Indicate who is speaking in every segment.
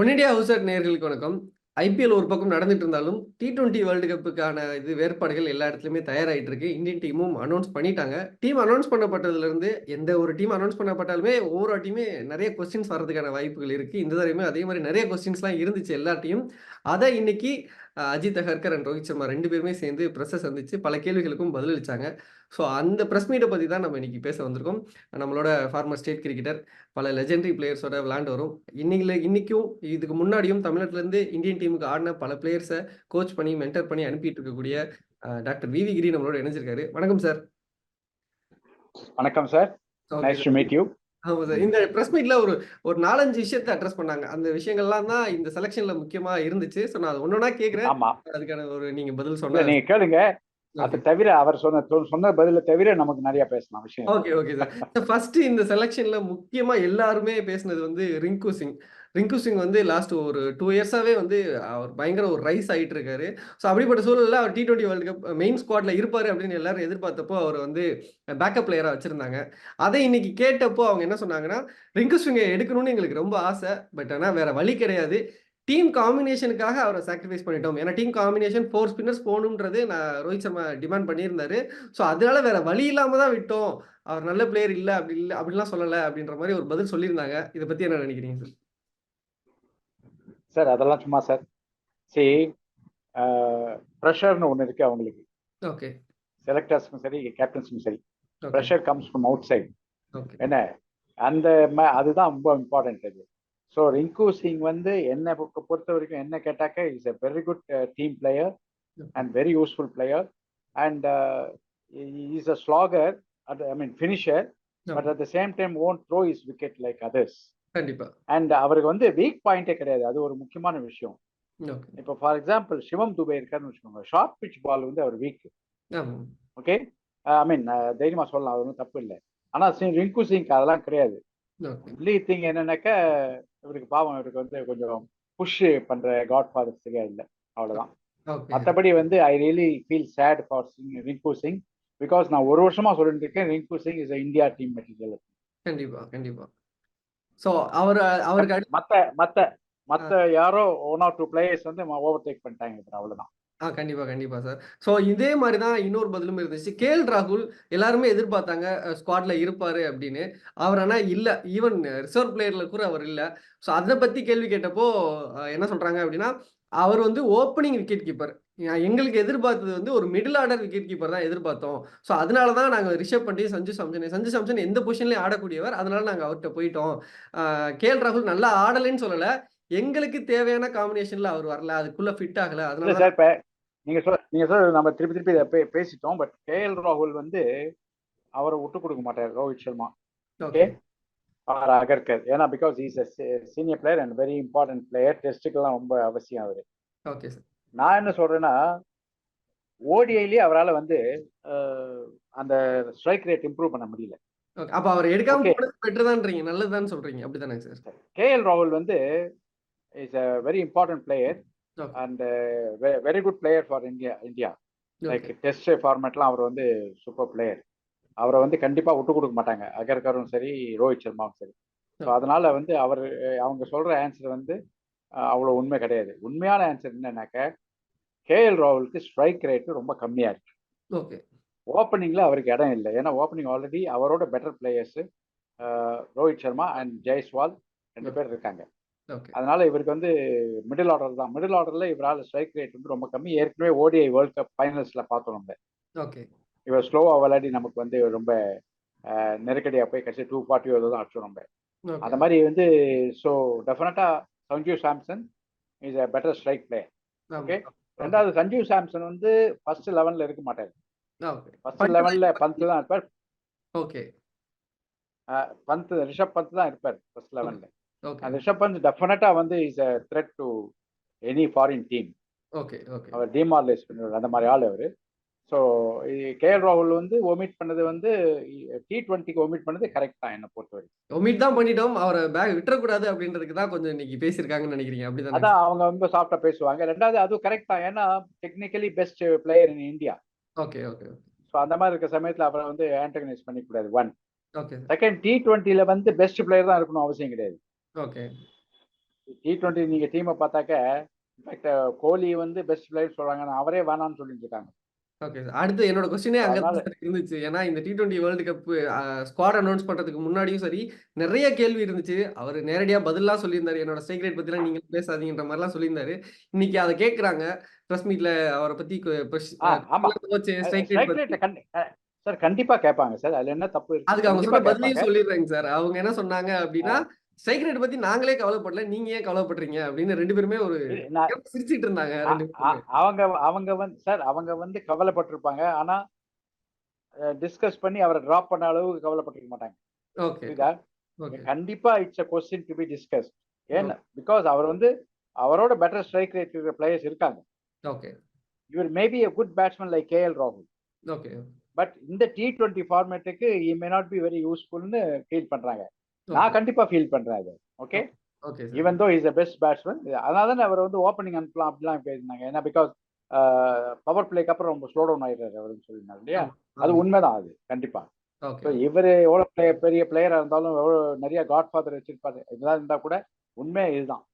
Speaker 1: One India Housel நேர்களுக்கு வணக்கம். IPL ஒரு பக்கம் நடந்துட்டு இருந்தாலும் டி டுவெண்ட்டி வேர்ல்டு கப்புக்கான இது வேறுபாடுகள் எல்லா இடத்துலையுமே தயாராகிட்டு இருக்கு. இந்தியன் டீமும் அனௌன்ஸ் பண்ணிட்டாங்க. டீம் அனௌன்ஸ் பண்ணப்பட்டதுலேருந்து எந்த ஒரு டீம் அனௌன்ஸ் பண்ணப்பட்டாலுமே ஒவ்வொரு டீமே நிறைய கொஸ்டின்ஸ் வர்றதுக்கான வாய்ப்புகள் இருக்கு. இந்த தடவையுமே அதே மாதிரி நிறைய கொஸ்டின்ஸ்லாம் இருந்துச்சு எல்லா டீம் அதை இன்னைக்கு அஜித் அகர்கர் அண்ட் ரோஹித் சர்மா ரெண்டு பேருமே சேர்ந்து ப்ரெஸ்ஸை சந்திச்சு பல கேள்விகளுக்கும் பதிலளிச்சாங்க. ஸோ அந்த ப்ரெஸ் மீட்டை பற்றி தான் நம்ம இன்னைக்கு பேச வந்திருக்கோம். நம்மளோட ஃபார்மர் ஸ்டேட் கிரிக்கெட்டர் பல லெஜெண்டரி பிளேயர்ஸோட விளையாண்டு வரும். இன்னைக்கு இன்னைக்கும் இதுக்கு முன்னாடியும் தமிழ்நாட்டிலேருந்து இந்தியன் டீமுக்கு ஆடின பல பிளேயர்ஸை கோச் பண்ணி மென்டர் பண்ணி அனுப்பிட்டு இருக்கக்கூடிய டாக்டர் விவி கிரி நம்மளோட இணைஞ்சிருக்காரு. வணக்கம் சார்
Speaker 2: வணக்கம் sir nice to meet you
Speaker 1: ஆமாம் சார். இந்த ப்ரெஸ் மீட்ல ஒரு ஒரு நாலஞ்சு விஷயத்தை அட்ரஸ் பண்ணாங்க. அந்த விஷயங்கள்லாம் தான் இந்த செலெக்ஷன்ல முக்கியமா இருந்துச்சு. ஸோ நான் கேட்குறேன்.
Speaker 2: ஆமா.
Speaker 1: அதுக்கான ஒரு நீங்க பதில் சொன்ன
Speaker 2: நீங்க கேளுங்க. அது தவிர அவர் சொன்ன சொ- சொன்ன பதில தவிர நமக்கு நிறைய பேசலாம் விஷயம்
Speaker 1: ஓகே ஓகே சார் ஃபர்ஸ்ட் இந்த செலெக்ஷன்ல முக்கியமா எல்லாருமே பேசினது வந்து ரிங்கு சிங். ரிங்கு சிங் வந்து லாஸ்ட் ஒரு டூ இயர்ஸாகவே வந்து அவர் பயங்கர ஒரு ரைஸ் ஆகிட்டு இருக்காரு ஸோ அப்படிப்பட்ட சூழலில் அவர் T twenty world cup main ஸ்குவாட்ல இருப்பாரு அப்படின்னு எல்லாரும் எதிர்பார்த்தப்போ அவர் வந்து பேக்கப் பிளேயராக வச்சிருந்தாங்க. அதை இன்னைக்கு கேட்டப்போ அவங்க என்ன சொன்னாங்கன்னா ரிங்கு சிங்கை எடுக்கணும்னு எங்களுக்கு ரொம்ப ஆசை பட் ஆனால் வேற வழி கிடையாது. டீம் காம்பினேஷனுக்காக அவரை சாக்ரிஃபைஸ் பண்ணிட்டோம். ஏன்னா டீம் காம்பினேஷன் ஃபோர் ஸ்பின்னர்ஸ் போகணுன்றது நான் ரோஹித் சர்மா டிமாண்ட் பண்ணியிருந்தாரு. ஸோ அதனால வேற வழி இல்லாமல் தான் விட்டோம். அவர் நல்ல பிளேயர் இல்லை அப்படி இல்லை அப்படிலாம் சொல்லலை. அப்படின்ற மாதிரி ஒரு பதில் சொல்லியிருந்தாங்க. இதை பற்றி என்ன நினைக்கிறீங்க சார்
Speaker 2: சார் அதெல்லாம் சும்மா சார். சரி ப்ரெஷர்னு ஒன்று இருக்கு அவங்களுக்கு.
Speaker 1: ஓகே.
Speaker 2: செலக்டர்ஸ்க்கும் சரி கேப்டன்ஸ்க்கும் சரி. Pressure comes from outside. என்ன? அந்த அதுதான் ரொம்ப இம்பார்ட்டன்ட் அது. ஸோ ரிங்கு சிங் வந்து என்ன பொறுத்த வரைக்கும் என்ன கேட்டாக்க is a very good team player and very useful player and is a slogger I mean finisher but at the same time own throw is wicket like others
Speaker 1: கண்டிப்பா.
Speaker 2: அண்ட் அவருக்கு வந்து வீக் பாயிண்டே கிடையாது. அது ஒரு முக்கியமான விஷயம். இப்போ ஃபார் எக்ஸாம்பிள் சிவம் துபே இருக்காருன்னு வச்சுக்கோங்க. ஷார்ட் பிச் பால் வந்து அவர் வீக் ஓகே ஐ மீன் தைரியமா சொல்லலாம். அது ஒன்றும் தப்பு இல்லை. ஆனா ரிங்கு சிங் அதெல்லாம் கிடையாது. ஒன்லி திங் என்னன்னாக்கா இவருக்கு பாவம் இவருக்கு வந்து கொஞ்சம் புஷ் பண்ற காட் ஃபாதர் சரியா இல்லை. அவ்வளவுதான். மற்றபடி வந்து I really feel sad for Singh Rinku Singh because நான் ஒரு வருஷமா சொல்லிட்டு இருக்கேன் Rinku Singh is India team material
Speaker 1: கண்டிப்பா கண்டிப்பா. சோ அவர் அவருக்கு
Speaker 2: மத்த மத்த மத்த யாரோ ஒன் ஆர் டூ பிளேயர்ஸ் வந்து ஓவர் டேக் பண்ணிட்டாங்க அவ்வளவுதான்.
Speaker 1: ஆ கண்டிப்பா கண்டிப்பா சார். ஸோ இதே மாதிரி தான் இன்னொரு பதிலும் இருந்துச்சு. கேஎல் ராகுல் எல்லாருமே எதிர்பார்த்தாங்க ஸ்குவாட்ல இருப்பாரு அப்படின்னு. அவர் ஆனா இல்ல. ஈவன் ரிசர்வ் பிளேயர்ல கூட அவர் இல்ல. ஸோ அதை பத்தி கேள்வி கேட்டப்போ என்ன சொல்றாங்க அப்படின்னா அவர் வந்து ஓப்பனிங் விக்கெட் கீப்பர். எங்களுக்கு எதிர்பார்த்தது வந்து ஒரு மிடில் ஆர்டர் விக்கெட் கீப்பர் தான் எதிர்பார்த்தோம். ஸோ அதனால தான் நாங்கள் ரிஷப் பண்ணி சஞ்சு சாம்சன் சஞ்சு சாம்சன் எந்த பொசிஷன்லையும் ஆடக்கூடியவர் அதனால நாங்கள் அவர்கிட்ட போயிட்டோம். கேஎல் ராகுல் நல்லா ஆடலைன்னு சொல்லலை. எங்களுக்கு தேவையான காம்பினேஷன்ல அவர் வரல. அதுக்குள்ள ஃபிட் ஆகல. அதனால
Speaker 2: சார் இப்ப நீங்க சொல் நீங்க சொல்ற நம்ம திருப்பி திருப்பி இதை பேசிட்டோம் பட் கேஎல் ராகுல் வந்து அவரை விட்டு கொடுக்க மாட்டார் ரோஹித் சர்மா.
Speaker 1: ஓகே
Speaker 2: ஆர் அகர்கர் ஏன்னா because is senior player and very important player டெஸ்ட்டுக்கெல்லாம் ரொம்ப அவசியம் அவரு.
Speaker 1: ஓகே சார்
Speaker 2: நான் என்ன சொல்றேன்னா ஓடிஐலயே அவரால் வந்து அந்த ஸ்ட்ரைக் ரேட் இம்ப்ரூவ் பண்ண முடியல.
Speaker 1: அப்ப அவர் எடுக்காம
Speaker 2: Okay.
Speaker 1: போனது பெட்டர் தான்றீங்க நல்லதுதான் சொல்றீங்க. அப்படிதானே சார்
Speaker 2: கேஎல் ராகுல் வந்து is a very important player. And very good player for India India like test ஃபார்மேட்லாம் அவர் வந்து சூப்பர் பிளேயர் அவரை வந்து கண்டிப்பா விட்டு கொடுக்க மாட்டாங்க. அகர்கரும் சரி ரோஹித் சர்மாவும் சரி. ஸோ. அதனால வந்து அவர் அவங்க சொல்ற ஆன்சர் வந்து அஹ், அவ்வளவு உண்மை கிடையாது. உண்மையான ஆன்சர் என்னன்னாக்க கேஎல் ராகுலுக்கு ஸ்ட்ரைக் ரேட் ரொம்ப கம்மியா இருக்கு.
Speaker 1: ஓகே
Speaker 2: ஓப்பனிங்ல அவருக்கு இடம் இல்லை. ஏன்னா ஓப்பனிங் ஆல்ரெடி அவரோட better players Rohit Sharma and Jaiswal ரெண்டு பேர் இருக்காங்க. அதனால இவருக்கு வந்து மிடில் ஆர்டர் தான். மிடில் ஆர்டர்ல இவரால் ஸ்ட்ரைக் ரேட் வந்து ரொம்ப கம்மி. ஏற்கனவே ஓடிஐ வேர்ல்ட் கப் ஃபைனல்ஸ்ல பார்த்தோம் நம்ம.
Speaker 1: ஓகே.
Speaker 2: இவர் ஸ்லோவா விளையாடி நமக்கு வந்து ரொம்ப நெருக்கடியா போய் கடைசி டூ ஃபார்ட்டி தான் அடிச்சோம் நம்ம. அந்த மாதிரி வந்து ஸோ டெஃபினட்டா Sanju Samson is a better strike player okay. ரெண்டாவது சஞ்சீவ் சாம்சன் வந்து ஃபர்ஸ்ட் லெவன்ல இருக்க மாட்டார்.
Speaker 1: ஓகே.
Speaker 2: ஃபர்ஸ்ட் லெவன்ல பந்த் தான் இருப்பார்.
Speaker 1: ஓகே.
Speaker 2: பந்த் ரிஷப் பந்த் தான் இருப்பார் ஃபர்ஸ்ட் லெவன்ல
Speaker 1: ஓகே
Speaker 2: ரிஷப் பந்த் டெஃபினட்டா வந்து is a threat to any foreign team
Speaker 1: okay okay
Speaker 2: our demoralise பண்ணுவார் அந்த மாதிரி ஆள் அவர். ஸோ கேஎல் ராகுல் வந்து ஒமிட் பண்ணது வந்து டி டுவெண்ட்டிக்கு ஒமிட் பண்ணது கரெக்ட் தான் என்னை பொறுத்த வரைக்கும்
Speaker 1: ஒமிட் தான் பண்ணிட்டோம். அவரை பேக் விட்டுறக்கூடாது அப்படின்றதுக்கு தான் கொஞ்சம் இன்னைக்கு பேசியிருக்காங்கன்னு நினைக்கிறீங்க. அப்படிதானே?
Speaker 2: அதான் அவங்க ரொம்ப சாஃப்டா பேசுவாங்க. ரெண்டாவது அது கரெக்ட் தான். ஏன்னா technically best player in India
Speaker 1: okay okay
Speaker 2: so அந்த மாதிரி இருக்க சமயத்தில் அவரை வந்து ஆண்டகனைஸ் பண்ணிக்கூடாது ஒன்
Speaker 1: ஓகே
Speaker 2: செகண்ட் டி டுவெண்ட்டில வந்து பெஸ்ட் பிளேயர் தான் இருக்கணும் அவசியம் கிடையாது.
Speaker 1: ஓகே
Speaker 2: டி டுவெண்ட்டி நீங்க டீமை பார்த்தாக்க இன்ஃபேக்ட் கோலி வந்து பெஸ்ட் பிளேயர் சொல்றாங்க. ஆனா அவரே வேணாம்னு சொல்லிட்டு இருக்காங்க.
Speaker 1: ஓகே அடுத்து என்னோட கொஸ்டினே அங்கே இருந்துச்சு. ஏன்னா இந்த T twenty world cup squad announce பண்றதுக்கு முன்னாடியும் சரி நிறைய கேள்வி இருந்துச்சு. அவர் நேரடியா பதிலாம் சொல்லியிருந்தாரு. என்னோட ஸ்ட்ரைக் ரேட் பத்திலாம் நீங்க பேசாதீங்கன்ற மாதிரிலாம் சொல்லியிருந்தாரு. இன்னைக்கு அதை கேட்குறாங்க. ப்ரெஸ் மீட்ல அவரை பத்தி
Speaker 2: சார் கண்டிப்பா கேட்பாங்க சார் அதுல என்ன தப்பு
Speaker 1: அதுக்கு அவங்க சொன்ன பதிலையும். சொல்லிடுறேங்க சார் அவங்க என்ன சொன்னாங்க அப்படின்னா ஸ்ட்ரைக் ரேட் பத்தி நாங்களே கவலைப்படல. நீங்க ஏன் கவலைப்படுறீங்க அப்படின்னு ரெண்டு பேருமே ஒரு சிரிச்சிட்டு இருந்தாங்க
Speaker 2: அ- அ- அவங்க அவங்க வந்து சார் அவங்க வந்து கவலைப்பட்டிருப்பாங்க. ஆனா டிஸ்கஸ் பண்ணி அவரை டிராப் பண்ண அளவுக்கு கவலைப்பட்டிருக்க மாட்டாங்க.
Speaker 1: ஓகே
Speaker 2: கண்டிப்பா it's a question to be discuss ஏன்னா பிகாஸ் அவர் வந்து அவரோட பெட்டர் ஸ்ட்ரைக் ரேட் இருக்கிற பிளேயர்ஸ் இருக்காங்க.
Speaker 1: ஓகே
Speaker 2: இவர் maybe a good batsman like K L ராகுல்
Speaker 1: ஓகே
Speaker 2: பட் இந்த T twenty ஃபார்மேட்டுக்கு he may not be very யூஸ்ஃபுல்னு feel பண்றாங்க. நான் கண்டிப்பா ஃபீல் பண்றேன் அது. Okay
Speaker 1: okay
Speaker 2: even though is the best batsman அதனால தான் அவர் வந்து ஓப்பனிங் அனுப்பலாம் அப்படிலாம் பேசினாங்க. ஏன்னா பிகாஸ் பவர் பிளேக்கு அப்புறம் ரொம்ப ஸ்லோ டவுன் ஆயிடுறாரு அவருன்னு சொல்லியிருந்தாரு இல்லையா? அது உண்மைதான் அது கண்டிப்பா. இவர் எவ்வளோ பிளே பெரிய பிளேயரா இருந்தாலும் எவ்வளோ நிறைய காட் ஃபாதர் வச்சிருப்பாரு. இதெல்லாம் இருந்தா கூட உண்மை இதுதான்.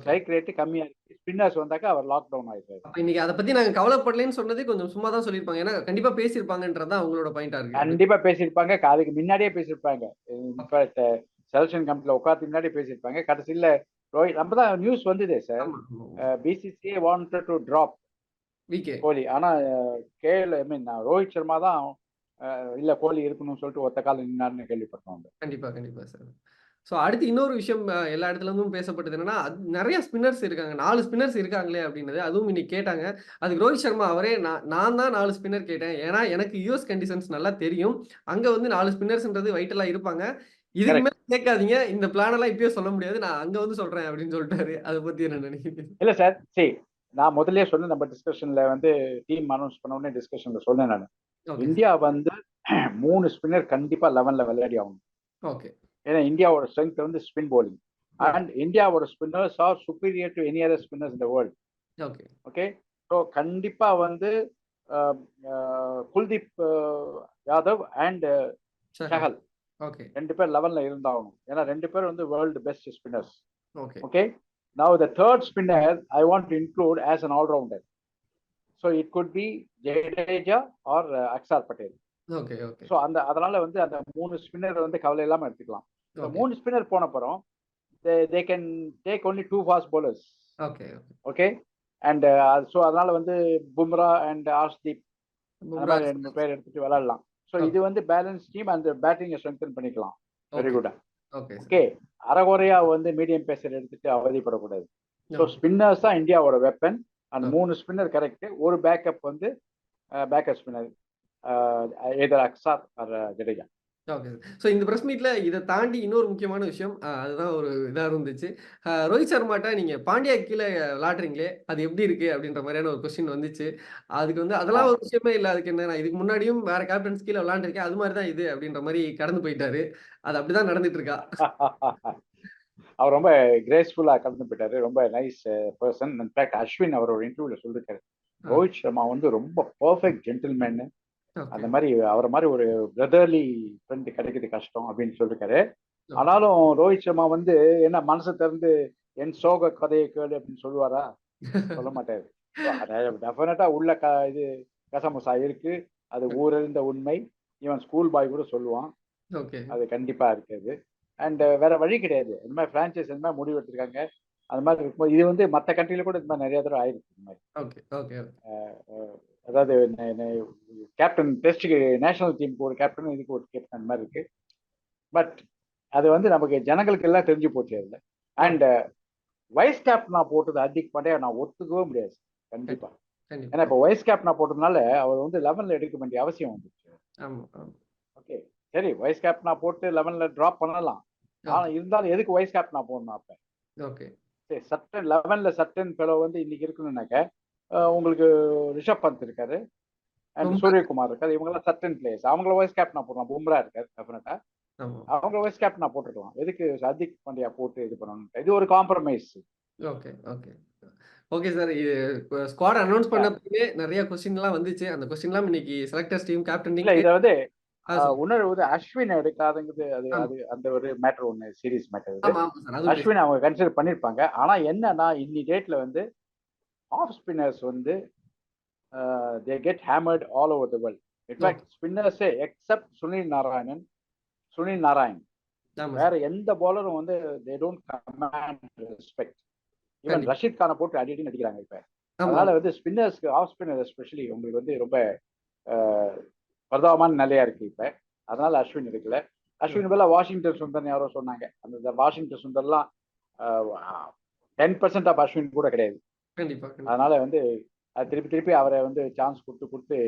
Speaker 2: ஸ்ட்ரைக் ரேட்டு கம்மியா இருக்கு. ஸ்பின்னர்ஸ் வந்தாக்கா அவர் லாக் டவுன் ஆயிடுறாரு.
Speaker 1: இன்னைக்கு அதை பத்தி நாங்க கவலைப்படலைன்னு சொன்னதே கொஞ்சம் சும்மா தான் சொல்லியிருப்பாங்க. ஏன்னா கண்டிப்பா பேசியிருப்பாங்கன்றதான் அவங்களோட பாயிண்டா இருக்கு.
Speaker 2: கண்டிப்பா பேசியிருப்பாங்க. க- அதுக்கு முன்னாடியே பேசியிருப்பாங்க. இன்ஃபேக்ட் செலக்ஷன் கமிட்டில உட்காந்து முன்னாடி பேசியிருப்பாங்க. கடைசியில ரோஹித் நம்ம தான் நியூஸ் வந்ததே சார்
Speaker 1: ஆமா
Speaker 2: BCCI wanted to drop Kohli. ஆனா KL I mean Rohit Sharma தான் இல்ல கோலி இருக்கணும்னு சொல்லிட்டு ஒத்த காலம் நின்னாருன்னு கேள்விப்பட்டோம்
Speaker 1: கண்டிப்பா கண்டிப்பா சார் ஸோ அடுத்து இன்னொரு விஷயம் எல்லா இடத்துல இருந்தும் பேசப்பட்டது என்னன்னா நிறைய ஸ்பின்னர்ஸ் இருக்காங்க. நாலு ஸ்பின்னர்ஸ் இருக்காங்களே அப்படின்னது அதுவும் இன்னைக்கு கேட்டாங்க. அதுக்கு ரோஹித் சர்மா அவரே நான் நான் தான் நாலு ஸ்பின்னர் கேட்டேன். ஏன்னா எனக்கு யூஎஸ் கண்டிஷன்ஸ் நல்லா தெரியும். அங்க வந்து நாலு ஸ்பின்னர்ஸ்ன்றது வைட்டலா இருப்பாங்க. இதுக்கு மேல கேட்காதீங்க. இந்த பிளான் எல்லாம் இப்பயே சொல்ல முடியாது. நான் அங்க வந்து சொல்றேன் அப்படின்னு சொல்லிட்டாரு. அதை பத்தி என்ன நினைக்கிறீங்க?
Speaker 2: இல்ல சார் சரி நான் முதல்லயே சொன்னேன். நம்ம டிஸ்கஷன்ல வந்து டீம் அனௌன்ஸ் பண்ண உடனே டிஸ்கஷன்ல சொன்னேன் நான். இந்தியா வந்து மூணு ஸ்பின்னர் கண்டிப்பா லெவன்ல விளையாடி ஆகணும்.
Speaker 1: ஓகே
Speaker 2: ஏன்னா இந்தியாவோட ஸ்ட்ரென்த் வந்து ஸ்பின் bowling. அண்ட் இந்தியாவோட spinners are superior to any other spinners இந்த வேர்ல்ட்
Speaker 1: ஓகே
Speaker 2: ஓகே ஸோ கண்டிப்பா வந்து குல்தீப் யாதவ் அண்ட் சஹல்.
Speaker 1: ஓகே
Speaker 2: ரெண்டு பேர் லெவன்ல இருந்தாகணும். ஏன்னா ரெண்டு பேர் வந்து world best spinners
Speaker 1: okay
Speaker 2: okay? Now the third spinner i want to include as an all-rounder. So it could be jadeja or uh, aksar patel.
Speaker 1: Okay okay
Speaker 2: so அந்த அதனால வந்து அந்த மூணு ஸ்பின்னர் வந்து கவலை இல்லாம எடுத்துக்கலாம்
Speaker 1: ஓகே
Speaker 2: மூணு ஸ்பின்னர் போன அப்புறம் they can take only two fast bowlers.
Speaker 1: Okay
Speaker 2: okay. And uh, so அதனால வந்து பும்ரா அண்ட் ரெண்டு பேர் எடுத்துட்டு விளையாடலாம். ஸோ. இது வந்து பேலன்ஸ் டீம் அந்த பேட்டிங்கை ஸ்ட்ரென்தன் பண்ணிக்கலாம். வெரி குட்
Speaker 1: ஓகே
Speaker 2: அரைகுறையா வந்து மீடியம் பேசர் எடுத்துட்டு அவதிப்படக்கூடாது. ஸோ. ஸ்பின்னர்ஸ் தான் இந்தியாவோட வெப்பன் அந்த
Speaker 1: Okay.
Speaker 2: மூணு ஸ்பின்னர் கரெக்ட் ஒரு பேக்கப் வந்து backup spinner either Axar or Jadeja
Speaker 1: okay so இந்த ப்ரெஸ் மீட்ல இதை தாண்டி இன்னொரு முக்கியமான விஷயம் அதுதான் ஒரு இதாக இருந்துச்சு. ரோஹித் சர்மாட்ட நீங்க பாண்டியா கீழே விளாடுறீங்களே அது எப்படி இருக்கு? அப்படின்ற மாதிரியான ஒரு கொஸ்டின் வந்துச்சு. அதுக்கு வந்து அதெல்லாம் ஒரு விஷயமே இல்லை. அதுக்கு என்ன நான் இதுக்கு முன்னாடியும் வேற கேப்டன்ஸ் கீழே விளாண்டுருக்கேன். அது மாதிரி தான் இது அப்படின்ற மாதிரி கடந்து போயிட்டாரு. அது அப்படிதான் நடந்துட்டு இருக்கா
Speaker 2: அவர் ரொம்ப கிரேஸ்ஃபுல்லா கலந்து போயிட்டாரு. ரொம்ப நைஸ் பர்சன் இன்ஃபேக்ட் அஸ்வின் அவரோட இன்டர்வியூல சொல்லிருக்காரு. ரோஹித் சர்மா வந்து ரொம்ப பர்ஃபெக்ட் ஜென்டில்மேன் அந்த மாதிரி அவரை மாதிரி ஒரு பிரதர்லி ஃப்ரெண்ட் கிடைக்கிறது கஷ்டம் அப்படின்னு சொல்லிருக்காரு. ஆனாலும் ரோஹித் சர்மா வந்து என்ன மனசை திறந்து என் சோக கதையை கேளு அப்படின்னு சொல்லுவாரா? சொல்ல மாட்டாரு. டெஃபினட்டா உள்ள க இது கசமுசா இருக்கு. அது ஊரறிந்த உண்மை. இவன் ஸ்கூல் பாய் கூட சொல்லுவான். அது கண்டிப்பா இருக்குது. அண்ட் வேற வழி கிடையாது. இந்த மாதிரி பிரான்ச்சைஸ் இந்த மாதிரி முடிவு எடுத்திருக்காங்க. அந்த மாதிரி இருக்கும்போது இது வந்து மற்ற கண்ட்ரில கூட இந்த மாதிரி நிறைய தடவை ஆயிருக்கு இந்த மாதிரி. அதாவது கேப்டன் டெஸ்ட்டுக்கு நேஷனல் டீமுக்கு ஒரு கேப்டன் இதுக்கு ஒரு கேப்டன் மாதிரி இருக்கு. பட் அது வந்து நமக்கு ஜனங்களுக்கு எல்லாம் தெரிஞ்சு போச்சு அதுல. அண்ட் வைஸ் கேப்டனா போட்டது ஹர்திக் பாண்டியா நான் ஒத்துக்கவே முடியாது. கண்டிப்பா. ஏன்னா இப்போ வைஸ் கேப்டனா போட்டதுனால அவர் வந்து லெவன்ல எடுக்க வேண்டிய அவசியம் வந்துச்சு ஓகே சரி வைஸ் கேப்டனா போட்டு லெவன்ல டிராப் பண்ணலாம். ஆனா இருந்தாலும் எதுக்கு வைஸ் கேப்டனா போடணும் அப்ப?
Speaker 1: ஓகே
Speaker 2: சரி சட்டன் லெவன்ல சட்டன் ஃபெலோ வந்து இன்னைக்கு இருக்கணும்னாக்க உங்களுக்கு ரிஷப் பந்த் இருக்காரு. அண்ட். சூரியகுமார் இருக்காரு. இவங்கெல்லாம் சட்டன் பிளேயர்ஸ் அவங்கள வைஸ் கேப்டனா போடலாம். பும்ரா இருக்காரு டெஃபினட்டா
Speaker 1: ஆமா.
Speaker 2: அவங்க வைஸ் கேப்டனா போட்டுருக்கலாம் எதுக்கு ஹர்திக் பாண்டியா போட்டு இது பண்ணணும் இது ஒரு compromise
Speaker 1: okay okay. Okay sir இது ஸ்குவாட் அனௌன்ஸ் பண்ணப்பவே நிறைய கொஸ்டின் எல்லாம் வந்துச்சு. அந்த கொஸ்டின் எல்லாம் இன்னைக்கு செலக்டர்ஸ் டீம் கேப்டன்
Speaker 2: இல்ல இதை வந்து வந்து அஸ்வின் எடுக்காதுங்கிறது அது. அது அந்த ஒரு மேட்டர் ஒன்று சீரியஸ் மேட்டர் அஸ்வின் அவங்க கன்சிடர் பண்ணியிருப்பாங்க ஆனா என்னன்னா இன்னி டேட்ல வந்து ஆஃப் ஸ்பின்னர்ஸ் வந்து they get hammered all over the world in fact ஸ்பின்னர்ஸே except Sunil Narayanan Sunil Narayan வேற எந்த பாலரும் வந்து they don't command respect even. Rashid கானை போட்டு அடி அடி அடிக்கிறாங்க இப்ப. அதனால வந்து ஸ்பின்னர்ஸ்க்கு ஆஃப் ஸ்பின்னர் எஸ்பெஷலி உங்களுக்கு வந்து ரொம்ப அஹ், பரிதாபமான நிலையா இருக்கு இப்ப. அதனால அஸ்வின் இருக்குல்ல அஸ்வின் பதிலா வாஷிங்டன் சுந்தர் யாரோ சொன்னாங்க. அந்த வாஷிங்டன் சுந்தர்லாம் டென் பர்சன்ட் ஆஃப் அஸ்வின் கூட கிடையாது. அதனால வந்து அது திருப்பி திருப்பி அவரை வந்து சான்ஸ் கொடுத்து கொடுத்து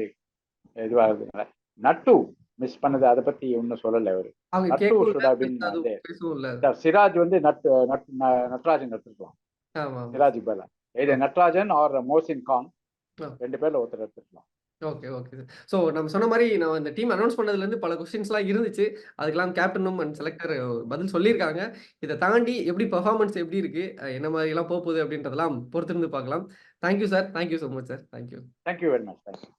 Speaker 2: இதுவாகிறதுனால நட்டு மிஸ் பண்ணது அதை பத்தி ஒன்றும் சொல்லலை அவரு. நட்டு இந்த சிராஜ் வந்து நட் நட் நட்ராஜன் எடுத்துருக்கலாம். சிராஜுக்கு பதிலா. இது நட்ராஜன் ஆர் மோசின் கான். ரெண்டு பேர்ல ஒருத்தர் எடுத்துருக்கலாம்.
Speaker 1: Okay okay. சார் ஸோ நம்ம சொன்ன மாதிரி நான் இந்த டீம் அனௌன்ஸ் பண்ணதுலேருந்து பல கொஸ்டின்ஸ்லாம் இருந்துச்சு. அதுக்கெல்லாம் கேப்டனும் அண்ட் செலக்டர் பதில் சொல்லியிருக்காங்க. இதை தாண்டி எப்படி பர்ஃபார்மன்ஸ் எப்படி இருக்கு? என்ன மாதிரி எல்லாம் போக போகுது அப்படின்றதெல்லாம் பொறுத்திருந்து பார்க்கலாம். Thank you sir thank you so much sir thank you
Speaker 2: thank you very much thank you